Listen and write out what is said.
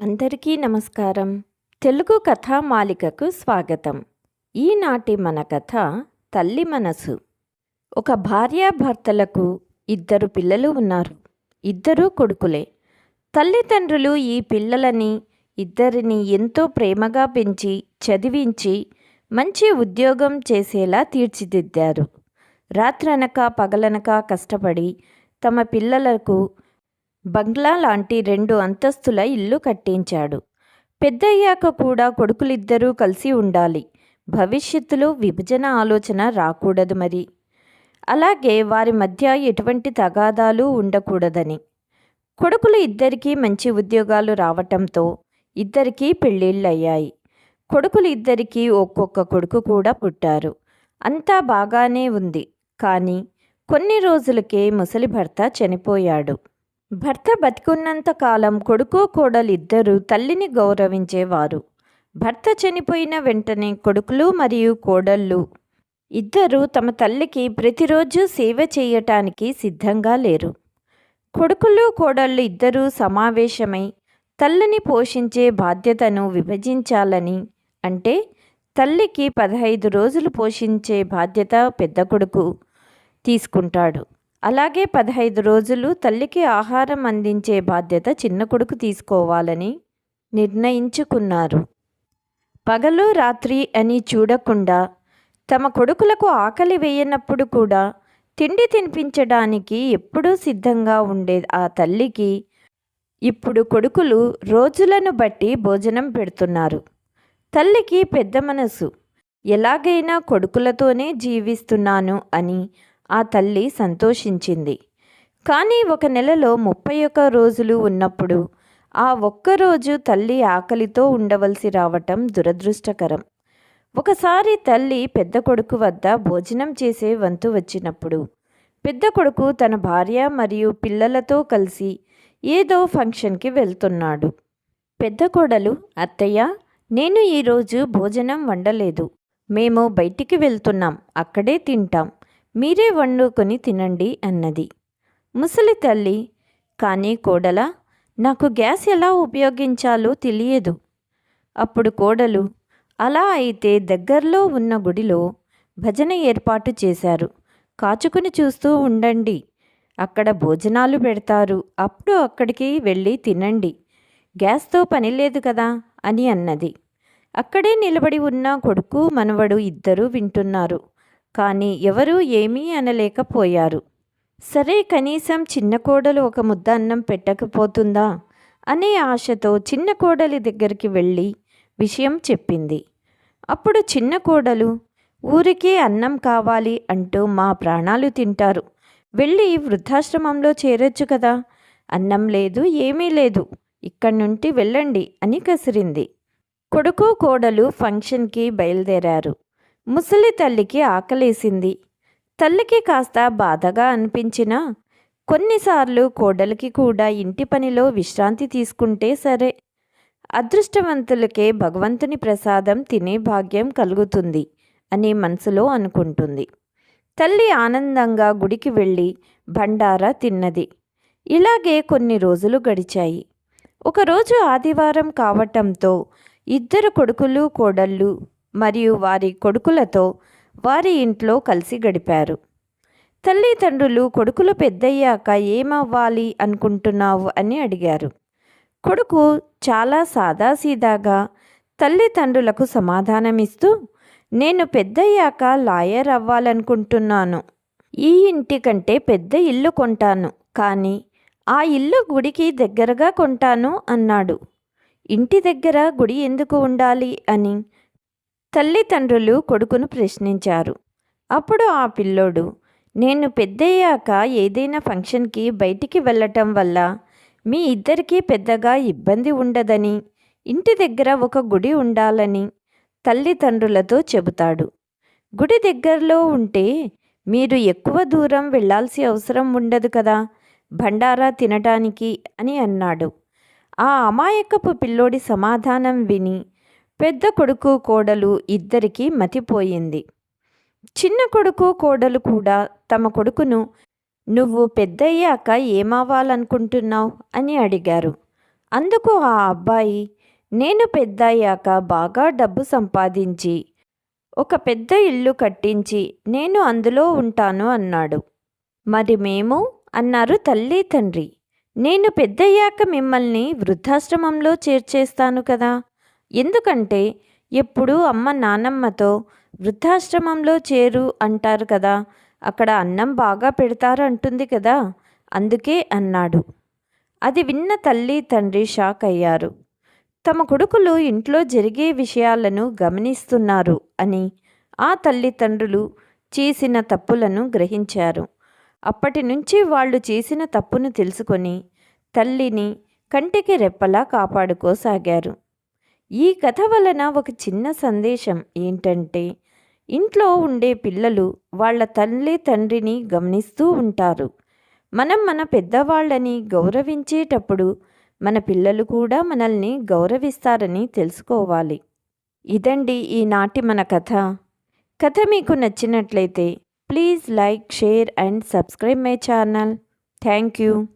అందరికీ నమస్కారం. తెలుగు కథామాలికకు స్వాగతం. ఈనాటి మన కథ తల్లి మనసు. ఒక భార్యాభర్తలకు ఇద్దరు పిల్లలు ఉన్నారు. ఇద్దరూ కొడుకులే. తల్లిదండ్రులు ఈ పిల్లలని ఇద్దరిని ఎంతో ప్రేమగా పెంచి చదివించి మంచి ఉద్యోగం చేసేలా తీర్చిదిద్దారు. రాత్రనక పగలనక కష్టపడి తమ పిల్లలకు బంగ్లా లాంటి రెండు అంతస్తుల ఇల్లు కట్టించాడు. పెద్దయ్యాక కూడా కొడుకులిద్దరూ కలిసి ఉండాలి. భవిష్యత్తులో విభజన ఆలోచన రాకూడదు మరి. అలాగే వారి మధ్య ఎటువంటి తగాదాలు ఉండకూడదని. కొడుకులు ఇద్దరికీ మంచి ఉద్యోగాలు రావటంతో ఇద్దరికీ పెళ్ళిళ్ళయ్యాయి. కొడుకులు ఇద్దరికీ ఒక్కొక్క కొడుకు కూడా పుట్టారు. అంతా బాగానే ఉంది. కానీ కొన్ని రోజులకే ముసలి భర్త చనిపోయాడు. భర్త బతికున్నంత కాలం కొడుకు కోడలిద్దరూ తల్లిని గౌరవించేవారు. భర్త చనిపోయిన వెంటనే కొడుకులు మరియు కోడళ్ళు ఇద్దరూ తమ తల్లికి ప్రతిరోజు సేవ చేయటానికి సిద్ధంగా లేరు. కొడుకులు కోడళ్ళు ఇద్దరూ సమావేశమై తల్లిని పోషించే బాధ్యతను విభజించాలని అంటే తల్లికి పదహైదు రోజులు పోషించే బాధ్యత పెద్ద కొడుకు తీసుకుంటాడు. అలాగే పదహైదు రోజులు తల్లికి ఆహారం అందించే బాధ్యత చిన్న కొడుకు తీసుకోవాలని నిర్ణయించుకున్నారు. పగలు రాత్రి అని చూడకుండా తమ కొడుకులకు ఆకలి వేయనప్పుడు కూడా తిండి తినిపించడానికి ఎప్పుడూ సిద్ధంగా ఉండే ఆ తల్లికి ఇప్పుడు కొడుకులు రోజులను బట్టి భోజనం పెడుతున్నారు. తల్లికి పెద్ద మనసు ఎలాగైనా కొడుకులతోనే జీవిస్తున్నాను అని ఆ తల్లి సంతోషించింది. కానీ ఒక నెలలో ముప్పై ఒక్క రోజులు ఉన్నప్పుడు ఆ ఒక్కరోజు తల్లి ఆకలితో ఉండవలసి రావటం దురదృష్టకరం. ఒకసారి తల్లి పెద్ద కొడుకు వద్ద భోజనం చేసే వంతు వచ్చినప్పుడు పెద్ద కొడుకు తన భార్య మరియు పిల్లలతో కలిసి ఏదో ఫంక్షన్కి వెళ్తున్నాడు. పెద్ద కోడలు అత్తయ్య నేను ఈరోజు భోజనం వండలేదు. మేము బయటికి వెళ్తున్నాం. అక్కడే తింటాం. మీరే వండుకొని తినండి అన్నది. ముసలి తల్లి కానీ కోడల నాకు గ్యాస్ ఎలా ఉపయోగించాలో తెలియదు. అప్పుడు కోడలు అలా అయితే దగ్గరలో ఉన్న గుడిలో భజన ఏర్పాటు చేశారు. కాచుకుని చూస్తూ ఉండండి. అక్కడ భోజనాలు పెడతారు. అప్పుడు అక్కడికి వెళ్ళి తినండి. గ్యాస్తో పని లేదు కదా అని అన్నది. అక్కడే నిలబడి ఉన్న కొడుకు మనవడు ఇద్దరూ వింటున్నారు. కానీ ఎవరూ ఏమీ అనలేకపోయారు. సరే కనీసం చిన్న కోడలు ఒక ముద్ద అన్నం పెట్టకపోతుందా? అనే ఆశతో చిన్న కోడలి దగ్గరికి వెళ్ళి విషయం చెప్పింది. అప్పుడు చిన్న కోడలు ఊరికే అన్నం కావాలి అంటూ మా ప్రాణాలు తింటారు. వెళ్ళి వృద్ధాశ్రమంలో చేరొచ్చు కదా. అన్నం లేదు ఏమీ లేదు. ఇక్కడి నుండి వెళ్ళండి అని కసిరింది. కొడుకు కోడలు ఫంక్షన్కి బయలుదేరారు. ముసలి తల్లికి ఆకలేసింది. తల్లికి కాస్త బాధగా అనిపించినా కొన్నిసార్లు కోడలికి కూడా ఇంటి పనిలో విశ్రాంతి తీసుకుంటే సరే. అదృష్టవంతులకే భగవంతుని ప్రసాదం తినే భాగ్యం కలుగుతుంది అని మనసులో అనుకుంటుంది. తల్లి ఆనందంగా గుడికి వెళ్ళి భండారా తిన్నది. ఇలాగే కొన్ని రోజులు గడిచాయి. ఒకరోజు ఆదివారం కావటంతో ఇద్దరు కొడుకులు కోడళ్ళు మరియు వారి కొడుకులతో వారి ఇంట్లో కలిసి గడిపారు. తల్లిదండ్రులు కొడుకులు పెద్దయ్యాక ఏమవ్వాలి అనుకుంటున్నావు? అని అడిగారు. కొడుకు చాలా సాదాసీదాగా తల్లిదండ్రులకు సమాధానమిస్తూ నేను పెద్దయ్యాక లాయర్ అవ్వాలనుకుంటున్నాను. ఈ ఇంటి కంటే పెద్ద ఇల్లు కొంటాను కానీ ఆ ఇల్లు గుడికి దగ్గరగా కొంటాను అన్నాడు. ఇంటి దగ్గర గుడి ఎందుకు ఉండాలి? అని తల్లిదండ్రులు కొడుకును ప్రశ్నించారు. అప్పుడు ఆ పిల్లోడు నేను పెద్దయ్యాక ఏదైనా ఫంక్షన్కి బయటికి వెళ్ళటం వల్ల మీ ఇద్దరికీ పెద్దగా ఇబ్బంది ఉండదని ఇంటి దగ్గర ఒక గుడి ఉండాలని తల్లిదండ్రులతో చెబుతాడు. గుడి దగ్గరలో ఉంటే మీరు ఎక్కువ దూరం వెళ్ళాల్సి అవసరం ఉండదు కదా భండారా తినటానికి అని అన్నాడు. ఆ అమాయకపు పిల్లోడి సమాధానం విని పెద్ద కొడుకు కోడలు ఇద్దరికీ మతిపోయింది. చిన్న కొడుకు కోడలు కూడా తమ కొడుకును నువ్వు పెద్దయ్యాక ఏమవ్వాలనుకుంటున్నావు? అని అడిగారు. అందుకు ఆ అబ్బాయి నేను పెద్దయ్యాక బాగా డబ్బు సంపాదించి ఒక పెద్ద ఇల్లు కట్టించి నేను అందులో ఉంటాను అన్నాడు. మరి మేము? అన్నారు తల్లి తండ్రి. నేను పెద్దయ్యాక మిమ్మల్ని వృద్ధాశ్రమంలో చేర్చేస్తాను కదా! ఎందుకంటే ఎప్పుడూ అమ్మ నానమ్మతో వృద్ధాశ్రమంలో చేరు అంటారు కదా అక్కడ అన్నం బాగా పెడతారు అంటుంది కదా అందుకే అన్నాడు. అది విన్న తల్లి తండ్రి షాక్ అయ్యారు. తమ కొడుకులు ఇంట్లో జరిగే విషయాలను గమనిస్తున్నారు అని ఆ తల్లిదండ్రులు చేసిన తప్పులను గ్రహించారు. అప్పటి నుంచి వాళ్ళు చేసిన తప్పును తెలుసుకొని తల్లిని కంటికి రెప్పలా కాపాడుకోసాగారు. ఈ కథ వలన ఒక చిన్న సందేశం ఏంటంటే ఇంట్లో ఉండే పిల్లలు వాళ్ళ తల్లి తండ్రిని గమనిస్తూ ఉంటారు. మనం మన పెద్దవాళ్ళని గౌరవించేటప్పుడు మన పిల్లలు కూడా మనల్ని గౌరవిస్తారని తెలుసుకోవాలి. ఇదండి ఈనాటి మన కథ. కథ మీకు నచ్చినట్లయితే please like share and subscribe my channel. Thank you.